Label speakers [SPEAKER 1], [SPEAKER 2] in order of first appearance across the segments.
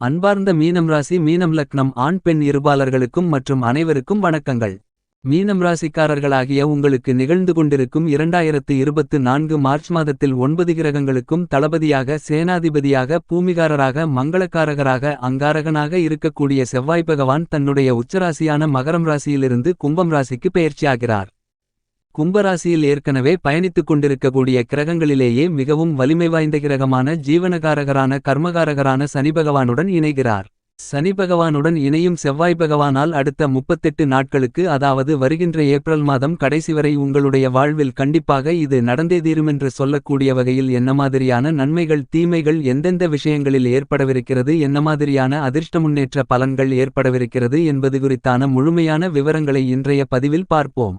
[SPEAKER 1] அன்பார்ந்த மீனம் ராசி மீனம் லக்னம் ஆண் பெண் இருபாலர்களுக்கும் மற்றும் அனைவருக்கும் வணக்கங்கள். மீனம் ராசிக்காரர்களாகிய உங்களுக்கு நிகழ்ந்து கொண்டிருக்கும் இரண்டாயிரத்து இருபத்து நான்கு மார்ச் மாதத்தில் ஒன்பது கிரகங்களுக்கும் தளபதியாக சேனாதிபதியாக பூமிகாரராக மங்களக்காரகராக அங்காரகனாக இருக்கக்கூடிய செவ்வாய் பகவான் தன்னுடைய உச்சராசியான மகரம் ராசியிலிருந்து கும்பம் ராசிக்கு பெயர்ச்சியாகிறார். கும்பராசியில் ஏற்கனவே பயணித்துக் கொண்டிருக்கக்கூடிய கிரகங்களிலேயே மிகவும் வலிமை வாய்ந்த கிரகமான ஜீவனகாரகரான கர்மகாரகரான சனி பகவானுடன் இணைகிறார். சனி பகவானுடன் இணையும் செவ்வாய் பகவானால் அடுத்த முப்பத்தெட்டு நாட்களுக்கு அதாவது வருகின்ற ஏப்ரல் மாதம் கடைசி வரை உங்களுடைய வாழ்வில் கண்டிப்பாக இது நடந்தே தீருமென்று சொல்லக்கூடிய வகையில் என்ன மாதிரியான நன்மைகள் தீமைகள் எந்தெந்த விஷயங்களில் ஏற்படவிருக்கிறது என்ன மாதிரியான அதிர்ஷ்ட முன்னேற்ற பலன்கள் ஏற்படவிருக்கிறது என்பது குறித்தான முழுமையான விவரங்களை இன்றைய பதிவில் பார்ப்போம்.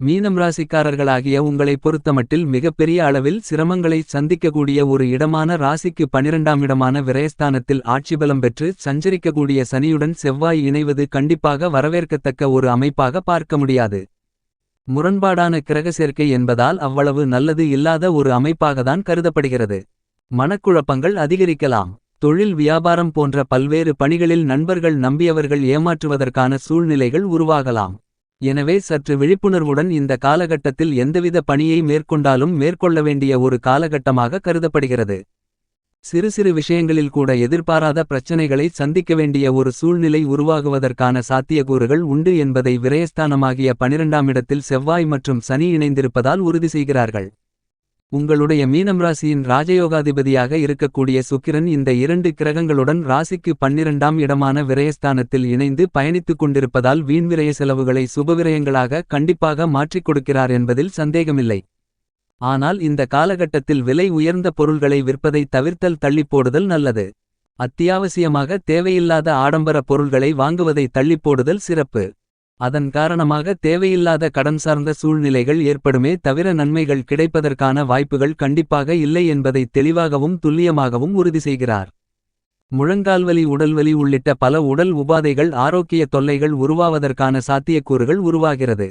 [SPEAKER 1] மீனம் ராசிக்காரர்களாகிய உங்களை பொறுத்தமட்டில் மிகப்பெரிய அளவில் சிரமங்களை சந்திக்கக்கூடிய ஒரு இடமான ராசிக்கு பனிரெண்டாம் இடமான விரயஸ்தானத்தில் ஆட்சிபலம் பெற்று சஞ்சரிக்கக்கூடிய சனியுடன் செவ்வாய் இணைவது கண்டிப்பாக வரவேற்கத்தக்க ஒரு அமைப்பாக பார்க்க முடியாது. முரண்பாடான கிரக சேர்க்கை என்பதால் அவ்வளவு நல்லது இல்லாத ஒரு அமைப்பாகத்தான் கருதப்படுகிறது. மனக்குழப்பங்கள் அதிகரிக்கலாம். தொழில் வியாபாரம் போன்ற பல்வேறு பணிகளில் நண்பர்கள் நம்பியவர்கள் ஏமாற்றுவதற்கான சூழ்நிலைகள் உருவாகலாம். எனவே சற்று விழிப்புணர்வுடன் இந்த காலகட்டத்தில் எந்தவித பணியை மேற்கொண்டாலும் மேற்கொள்ள வேண்டிய ஒரு காலகட்டமாக கருதப்படுகிறது. சிறு சிறு விஷயங்களில் கூட எதிர்பாராத பிரச்சனைகளை சந்திக்க வேண்டிய ஒரு சூழ்நிலை உருவாகுவதற்கான சாத்தியக்கூறுகள் உண்டு என்பதை விரயஸ்தானமாகிய பனிரெண்டாம் இடத்தில் செவ்வாய் மற்றும் சனி இணைந்திருப்பதால் உறுதி செய்கிறார்கள். உங்களுடைய மீனம் ராசியின் ராஜயோகாதிபதியாக இருக்கக்கூடிய சுக்கிரன் இந்த இரண்டு கிரகங்களுடன் ராசிக்கு பன்னிரண்டாம் இடமான விரயஸ்தானத்தில் இணைந்து பயணித்துக் கொண்டிருப்பதால் வீண்விரய செலவுகளை சுபவிரயங்களாக கண்டிப்பாக மாற்றிக் கொடுக்கிறார் என்பதில் சந்தேகமில்லை. ஆனால் இந்த காலகட்டத்தில் விலை உயர்ந்த பொருள்களை விற்பதை தவிர்த்தல் தள்ளிப்போடுதல் நல்லது. அத்தியாவசியமாக தேவையில்லாத ஆடம்பர பொருள்களை வாங்குவதை தள்ளிப்போடுதல் சிறப்பு. அதன் காரணமாக தேவையில்லாத கடன் சார்ந்த சூழ்நிலைகள் ஏற்படுமே தவிர நன்மைகள் கிடைப்பதற்கான வாய்ப்புகள் கண்டிப்பாக இல்லை என்பதை தெளிவாகவும் துல்லியமாகவும் உறுதி செய்கிறார். முழங்கால்வலி உடல்வலி உள்ளிட்ட பல உடல் உபாதைகள் ஆரோக்கிய தொல்லைகள் உருவாவதற்கான சாத்தியக்கூறுகள் உருவாகிறது.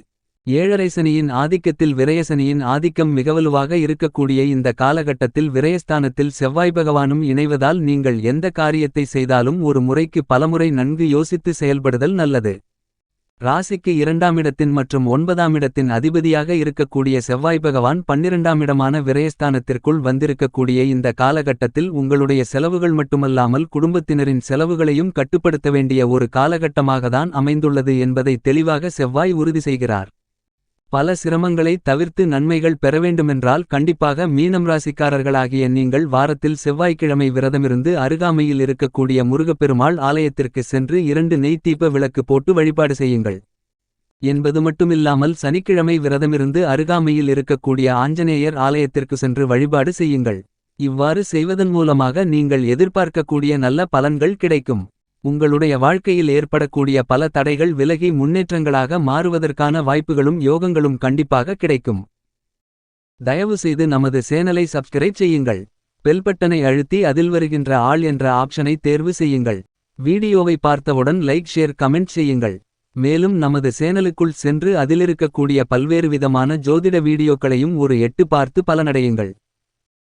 [SPEAKER 1] ஏழரை சனியின் ஆதிக்கத்தில் விரயசனியின் ஆதிக்கம் மிகவலுவாக இருக்கக்கூடிய இந்த காலகட்டத்தில் விரயஸ்தானத்தில் செவ்வாய் பகவானும் இணைவதால் நீங்கள் எந்த காரியத்தை செய்தாலும் ஒரு முறைக்கு பலமுறை நன்கு யோசித்து செயல்படுதல் நல்லது. ராசிக்கு இரண்டாம் இடத்தின் மற்றும் ஒன்பதாம் இடத்தின் அதிபதியாக இருக்கக்கூடிய செவ்வாய் பகவான் பன்னிரண்டாம் இடமான விரயஸ்தானத்திற்குள் வந்திருக்கக்கூடிய இந்த காலகட்டத்தில் உங்களுடைய செலவுகள் மட்டுமல்லாமல் குடும்பத்தினரின் செலவுகளையும் கட்டுப்படுத்த வேண்டிய ஒரு காலகட்டமாகத்தான் அமைந்துள்ளது என்பதை தெளிவாக செவ்வாய் உறுதி செய்கிறார். பல சிரமங்களை தவிர்த்து நன்மைகள் பெற வேண்டுமென்றால் கண்டிப்பாக மீனம் ராசிக்காரர்களாகிய நீங்கள் வாரத்தில் செவ்வாய்க்கிழமை விரதமிருந்து அருகாமையில் இருக்கக்கூடிய முருகப்பெருமாள் ஆலயத்திற்கு சென்று இரண்டு நெய் தீப விளக்கு போட்டு வழிபாடு செய்யுங்கள். என்பது மட்டுமில்லாமல் சனிக்கிழமை விரதமிருந்து அருகாமையில் இருக்கக்கூடிய ஆஞ்சநேயர் ஆலயத்திற்கு சென்று வழிபாடு செய்யுங்கள். இவ்வாறு செய்வதன் மூலமாக நீங்கள் எதிர்பார்க்கக்கூடிய நல்ல பலன்கள் கிடைக்கும். உங்களுடைய வாழ்க்கையில் ஏற்படக்கூடிய பல தடைகள் விலகி முன்னேற்றங்களாக மாறுவதற்கான வாய்ப்புகளும் யோகங்களும் கண்டிப்பாக கிடைக்கும். தயவு செய்து நமது சேனலை சப்ஸ்கிரைப் செய்யுங்கள். பெல்பட்டனை அழுத்தி அதில் வருகின்ற ஆள் என்ற ஆப்ஷனை தேர்வு செய்யுங்கள். வீடியோவை பார்த்தவுடன் லைக் ஷேர் கமெண்ட் செய்யுங்கள். மேலும் நமது சேனலுக்குள் சென்று அதிலிருக்கக்கூடிய பல்வேறு விதமான ஜோதிட வீடியோக்களையும் ஒரு எட்டு பார்த்து பலனடையுங்கள்.